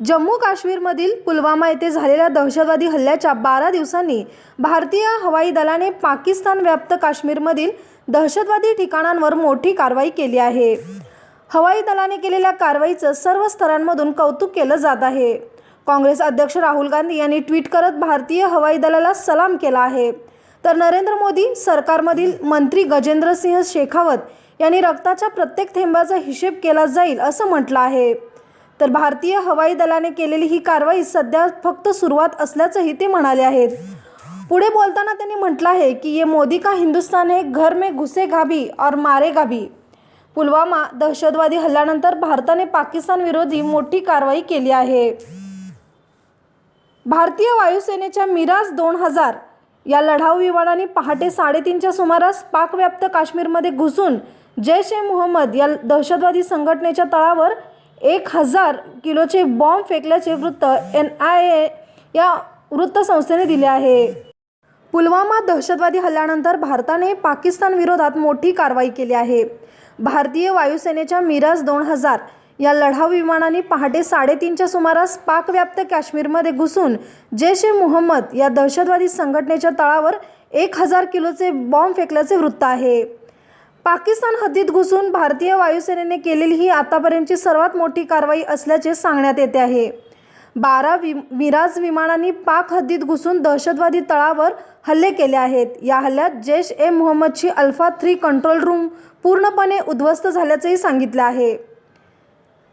जम्मू काश्मीरमधील पुलवामा येथे झालेल्या दहशतवादी हल्ल्याच्या बारा दिवसांनी भारतीय हवाई दलाने पाकिस्तान व्याप्त काश्मीरमधील दहशतवादी ठिकाणांवर मोठी कारवाई केली आहे. हवाई दलाने केलेल्या कारवाईचं सर्व स्तरांमधून कौतुक केलं जात आहे. काँग्रेस अध्यक्ष राहुल गांधी यांनी ट्विट करत भारतीय हवाई दलाला सलाम केला आहे. तर नरेंद्र मोदी सरकारमधील मंत्री गजेंद्र सिंह शेखावत यांनी रक्ताच्या प्रत्येक थेंबाचा हिशेब केला जाईल असं म्हटलं आहे. तर भारतीय हवाई दलाने केलेली ही कारवाई सध्या फक्त सुरुवात असल्याचंही ते म्हणाले आहेत. पुढे बोलताना त्यांनी म्हटलं आहे की ये मोदी का हिंदुस्तान हे घर में घुसे भी और मारे गाभी पुलवामा दहशतवादी हल्ल्यानंतर भारताने पाकिस्तान विरोधी मोठी कारवाई केली आहे. भारतीय वायुसेनेच्या मिराज दोन हजार या लढाऊ विमानाने पहाटे साडेतीनच्या सुमारास पाकव्याप्त काश्मीरमध्ये घुसून जैश ए मोहम्मद या दहशतवादी संघटनेच्या तळावर एक हजार किलोचे बॉम्ब फेकल्याचे वृत्त एन आय ए या वृत्तसंस्थेने दिले आहे. पुलवामा दहशतवादी हल्ल्यानंतर भारताने पाकिस्तान विरोधात मोठी कारवाई केली आहे. भारतीय वायुसेनेच्या मिराज दोन हजार या लढाऊ विमानाने पहाटे साडेतीनच्या सुमारास पाकव्याप्त काश्मीरमध्ये घुसून जैश ए मोहम्मद या दहशतवादी संघटनेच्या तळावर एक हजार किलोचे बॉम्ब फेकल्याचे वृत्त आहे. पाकिस्तान हद्दीत घुसून भारतीय वायुसेनेने केलेली ही आतापर्यंतची सर्वात मोठी कारवाई असल्याचे सांगण्यात येते आहे. बारा वि मिराज विमानांनी पाक हद्दीत घुसून दहशतवादी तळावर हल्ले केले आहेत. या हल्ल्यात जैश ए मोहम्मदची अल्फा थ्री कंट्रोल रूम पूर्णपणे उद्ध्वस्त झाल्याचेही सांगितले आहे.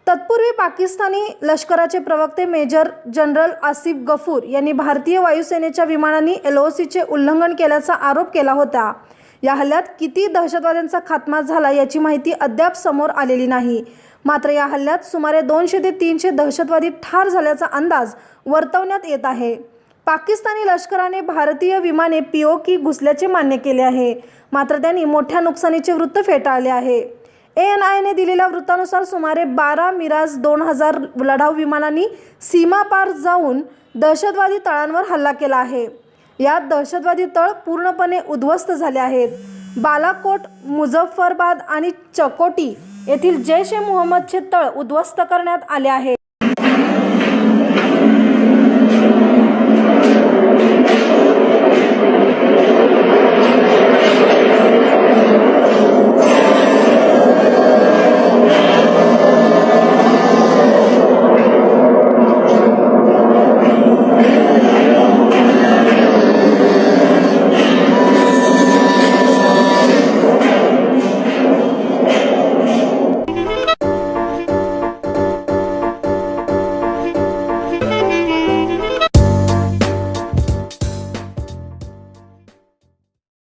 तत्पूर्वी पाकिस्तानी लष्कराचे प्रवक्ते मेजर जनरल आसिफ गफूर यांनी भारतीय वायुसेनेच्या विमानांनी सीचे उल्लंघन केल्याचा आरोप केला होता. या हल्ल्यात किती दहशतवाद्यांचा खात्मा झाला याची माहिती अद्याप समोर आलेली नाही. मात्र या हल्ल्यात सुमारे दोनशे ते तीनशे दहशतवादी ठार झाल्याचा अंदाज वर्तवण्यात येत आहे. पाकिस्तानी लष्कराने भारतीय विमाने पीओकी घुसल्याचे मान्य केले आहे. मात्र त्यांनी मोठ्या नुकसानीचे वृत्त फेटाळले आहे. ए एन आयने दिलेल्या वृत्तानुसार सुमारे बारा मिराज दोन हजार लढाऊ विमानांनी सीमापार जाऊन दहशतवादी तळांवर हल्ला केला आहे. यात दहशतवादी तळ पूर्णपणे उद्ध्वस्त झाले आहेत. बालाकोट मुझफ्फरबाद आणि चकोटी येथील जैश ए मोहम्मदचे तळ उद्ध्वस्त करण्यात आले आहे